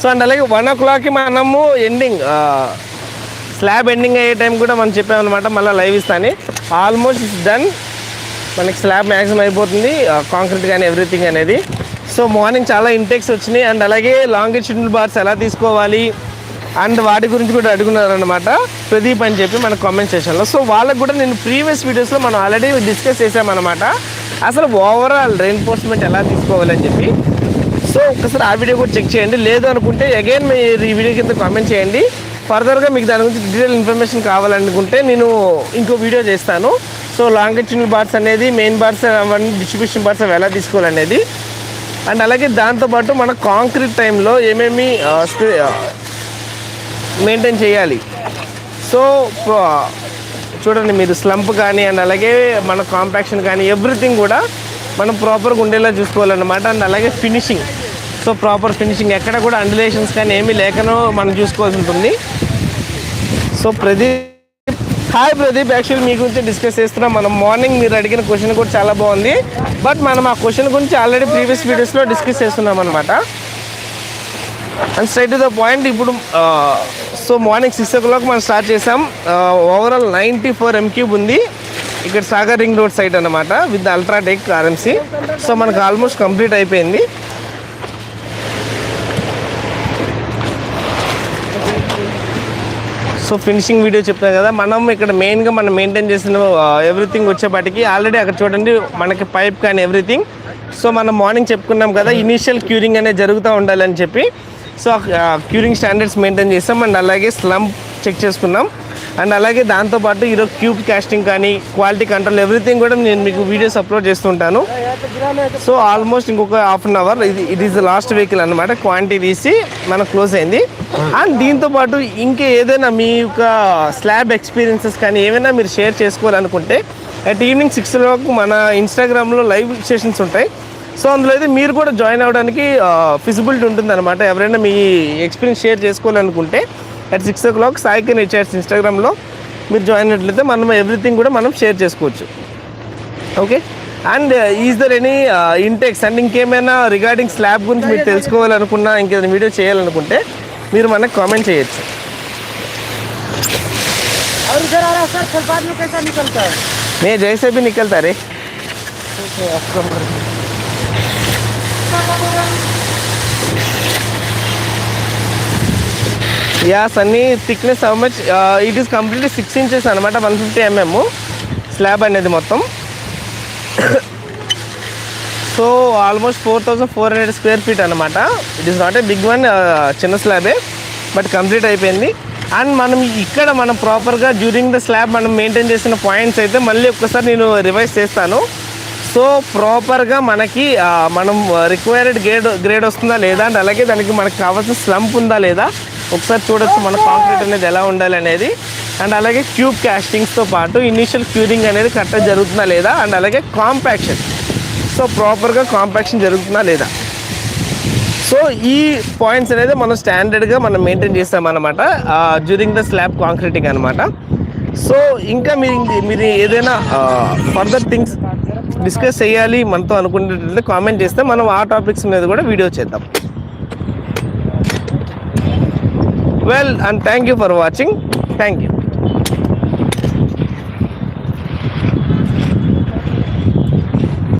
So and అలాగే one ఓ క్లాక్కి మనము ఎండింగ్ స్లాబ్ ఎండింగ్ అయ్యే టైం కూడా మనం చెప్పామన్నమాట మళ్ళీ లైవ్ ఇస్తాను ఆల్మోస్ట్ ఇట్స్ డన్. మనకి స్లాబ్ మ్యాక్సిమం అయిపోతుంది కాంక్రీట్ కానీ ఎవ్రీథింగ్ అనేది. సో మార్నింగ్ చాలా ఇంటెక్స్ వచ్చినాయి అండ్ అలాగే లాంగిట్యూడల్ బార్స్ ఎలా తీసుకోవాలి అండ్ వాటి గురించి కూడా అడుగున్నారనమాట ప్రదీప్ అని చెప్పి మన కామెంట్ సెషన్లో సో వాళ్ళకు కూడా నేను ప్రీవియస్ వీడియోస్లో మనం ఆల్రెడీ డిస్కస్ చేసామన్నమాట అసలు ఓవరాల్ రెయిన్ఫోర్స్మెంట్ ఎలా తీసుకోవాలని చెప్పి. సో ఒకసారి ఆ వీడియో కూడా చెక్ చేయండి. లేదు అనుకుంటే అగైన్ మీరు ఈ వీడియో కింద కామెంట్ చేయండి. ఫర్దర్గా మీకు దాని గురించి డీటెయిల్ ఇన్ఫర్మేషన్ కావాలనుకుంటే నేను ఇంకో వీడియో చేస్తాను. సో లాంగిట్యూడల్ బార్స్ అనేది మెయిన్ బార్స్ అవన్నీ డిస్ట్రిబ్యూషన్ బార్స్ అవి ఎలా తీసుకోవాలనేది. అండ్ అలాగే దాంతోపాటు మన కాంక్రీట్ టైంలో ఏమేమి మెయింటైన్ చేయాలి. సో చూడండి మీరు స్లంప్ కానీ అండ్ అలాగే మన కాంపాక్షన్ కానీ ఎవ్రీథింగ్ కూడా మనం ప్రాపర్గా ఉండేలా చూసుకోవాలన్నమాట. అండ్ అలాగే ఫినిషింగ్ సో ప్రాపర్ ఫినిషింగ్ ఎక్కడ కూడా అండులేషన్స్ కానీ ఏమీ లేకనో మనం చూసుకోవాల్సి ఉంటుంది. So Pradeep hi Pradeep. Actually మీ గురించి డిస్కస్ చేస్తున్నాం. మనం మార్నింగ్ మీరు అడిగిన క్వశ్చన్ కూడా చాలా బాగుంది. బట్ మనం ఆ క్వశ్చన్ గురించి ఆల్రెడీ ప్రీవియస్ వీడియోస్లో డిస్కస్ చేస్తున్నాం అనమాట and straight to the point ఇప్పుడు so morning six o'clock మనం స్టార్ట్ చేసాం. Overall ninety four M cube ఉంది. ఇక్కడ సాగర్ రింగ్ రోడ్ సైడ్ అనమాట విత్ అల్ట్రాటెక్ ఆర్ఎంసీ సో మనకు ఆల్మోస్ట్ కంప్లీట్ అయిపోయింది. సో ఫినిషింగ్ వీడియో చెప్తాను కదా మనం ఇక్కడ మెయిన్గా మనం మెయింటైన్ చేసిన ఎవ్రీథింగ్ వచ్చేపాటికి ఆల్రెడీ అక్కడ చూడండి మనకి పైప్ కానీ ఎవ్రీథింగ్ సో మనం మార్నింగ్ చెప్పుకున్నాం కదా ఇనీషియల్ క్యూరింగ్ అనేది జరుగుతూ ఉండాలని చెప్పి. సో క్యూరింగ్ స్టాండర్డ్స్ మెయింటైన్ చేస్తాం. అండ్ అలాగే స్లంప్ చెక్ చేసుకున్నాం. అండ్ అలాగే దాంతోపాటు ఈరోజు క్యూబ్ కాస్టింగ్ కానీ క్వాలిటీ కంట్రోల్ ఎవ్రీథింగ్ కూడా నేను మీకు వీడియోస్ అప్లోడ్ చేస్తుంటాను. సో ఆల్మోస్ట్ ఇంకొక హాఫ్ అన్ అవర్ ఇది ఇట్ ఈస్ లాస్ట్ వెహికల్ అనమాట క్వాంటిటీ తీసి మనకు క్లోజ్ అయింది. అండ్ దీంతో పాటు ఇంకా ఏదైనా మీ యొక్క స్లాబ్ ఎక్స్పీరియన్సెస్ కానీ ఏమైనా మీరు షేర్ చేసుకోవాలనుకుంటే అట్ ఈవినింగ్ సిక్స్ వరకు మన ఇన్స్టాగ్రామ్లో లైవ్ సెషన్స్ ఉంటాయి. సో అందులో అయితే మీరు కూడా జాయిన్ అవ్వడానికి ఫిజిబిలిటీ ఉంటుంది అనమాట ఎవరైనా మీ ఎక్స్పీరియన్స్ షేర్ చేసుకోవాలనుకుంటే అట్ సిక్స్ ఓ క్లాక్ సాయికి హెచ్ఆర్స్ ఇన్స్టాగ్రామ్లో మీరు జాయిన్ అయినట్లయితే మనం ఎవ్రీథింగ్ కూడా మనం షేర్ చేసుకోవచ్చు okay and is there any intakes and ఇంకేమైనా రిగార్డింగ్ స్లాబ్ గురించి మీరు తెలుసుకోవాలనుకున్నా ఇంకేదైనా వీడియో చేయాలనుకుంటే మీరు మనకు కామెంట్ చేయొచ్చు और इधर आ रहा है सर फिर बाद में कैसा निकलता है మే జైసే भी निकलता रे as sunny thickness how much it is completely six inches అనమాట వన్ ఫిఫ్టీ ఎంఎం స్లాబ్ అనేది మొత్తం. So almost four thousand four hundred square feet అనమాట. It is not a big one చిన్న స్లాబే బట్ కంప్లీట్ అయిపోయింది. అండ్ మనం ఇక్కడ మనం ప్రాపర్గా డ్యూరింగ్ ద స్లాబ్ మనం మెయింటైన్ చేసిన పాయింట్స్ అయితే మళ్ళీ ఒక్కసారి నేను రివైజ్ చేస్తాను. సో ప్రాపర్గా మనకి uh, మనం రిక్వైర్డ్ గ్రేడ్ గ్రేడ్ వస్తుందా లేదా? అండ్ అలాగే దానికి మనకి కావాల్సిన స్లంప్ ఉందా లేదా? ఒకసారి చూడొచ్చు మన కాంక్రీట్ అనేది ఎలా ఉండాలి అనేది. అండ్ అలాగే క్యూబ్ క్యాస్టింగ్స్తో పాటు ఇనిషియల్ క్యూరింగ్ అనేది కరెక్ట్గా జరుగుతుందా లేదా? అండ్ అలాగే కాంపాక్షన్ సో ప్రాపర్గా కాంపాక్షన్ జరుగుతుందా లేదా? సో ఈ పాయింట్స్ అనేది మనం స్టాండర్డ్గా మనం మెయింటైన్ చేస్తామన్నమాట. డ్యూరింగ్ ద స్లాబ్ కాంక్రీటింగ్ అనమాట సో ఇంకా మీరు మీరు ఏదైనా ఫర్దర్ థింగ్స్ డిస్కస్ చేయాలి మనతో అనుకునేటట్లయితే కామెంట్ చేస్తే మనం ఆ టాపిక్స్ మీద కూడా వీడియో చేద్దాం. well and thank you for watching. Thank you.